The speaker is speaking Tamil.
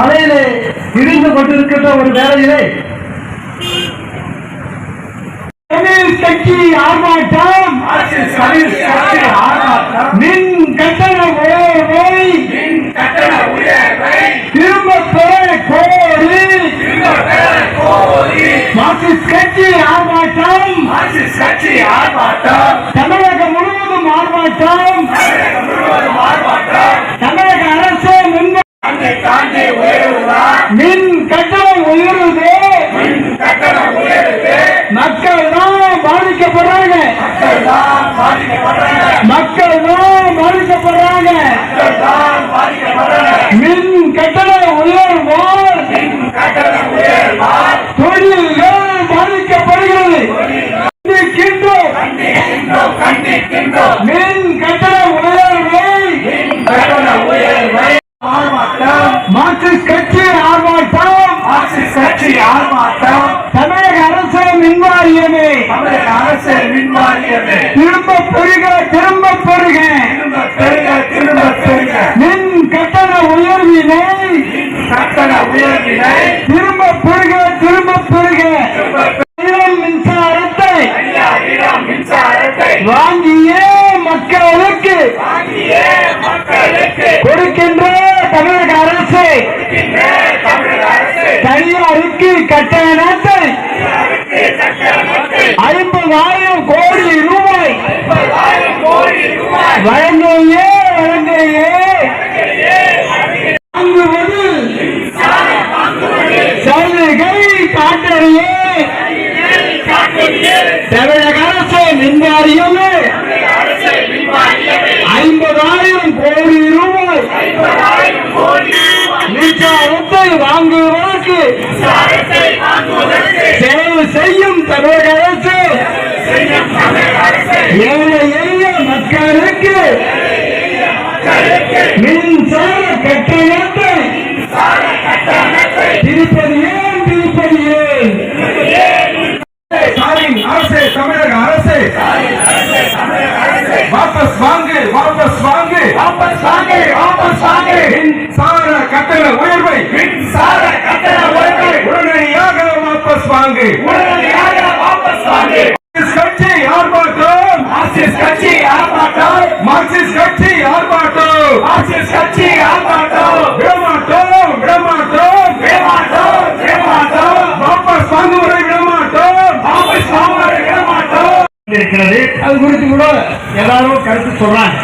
தலையிலே இடிந்து கொண்டிருக்கின்ற ஒரு வேலையிலே கம்யூனிஸ்ட் கட்சி ஆர்ப்பாட்டம். மக்கள் தான் பாதிக்கப்படுறாங்க. மக்கள் தான் பாதிக்கப்படுறாங்க. மின் கட்டண உயர்வால் தொழில்கள் பாதிக்கப்படுகிறது. மின் கட்டண உயர்வை மார்க்சிஸ்ட் கட்சி ஆர்ப்பாட்டம். மார்க்சிஸ்ட் கட்சி ஆர்ப்பாட்டம். மின்வாரியமே தமிழக அரசு மின்வாரியமே திரும்ப பெருக திரும்ப பெருக திரும்ப பெருக திரும்ப பெருக மின் கட்டண உயர்வினை கட்டண உயர்வினை திரும்ப பெருக திரும்ப பெருக மின்சாரத்தை மின்சாரத்தை வாங்கிய மக்களுக்கு கொடுக்கின்ற தமிழக அரசு தனியாருக்கு கட்டணத்தை ஐம்பதாயிரம் கோடி ரூபாய் முப்பதாயிரம் கோடி ரூபாய் வாங்குவது சலுகை காட்டறியே. தமிழக அரசு மின்வாரியமே அரசு மின்வாரியமே ஐம்பதாயிரம் கோடி ரூபாய் ஐம்பதாயிரம் கோடி ரூபாய் மின்சாரத்தை வாங்குவதற்கு செலவு செய்யும் தமிழக அரசு ஏழை எளிய மக்களுக்கு மின்சார கட்டணத்தை ஆர்ப்பாட்டம். மார்க்சிஸ்ட் கட்சி ஆர்ப்பாட்டம். மார்க்சிஸ்ட் கட்சி ஆர்ப்பாட்டம். விடமாட்டோம் விடமாட்டோம் விடமாட்டோம் விடமாட்டோம் வாபஸ் வாங்குவதை விடமாட்டோம் வாபஸ் வாங்குவதை விடமாட்டோம் இருக்கிறது. அது குறித்து கூட எல்லாரும் கருத்து சொல்றாங்க.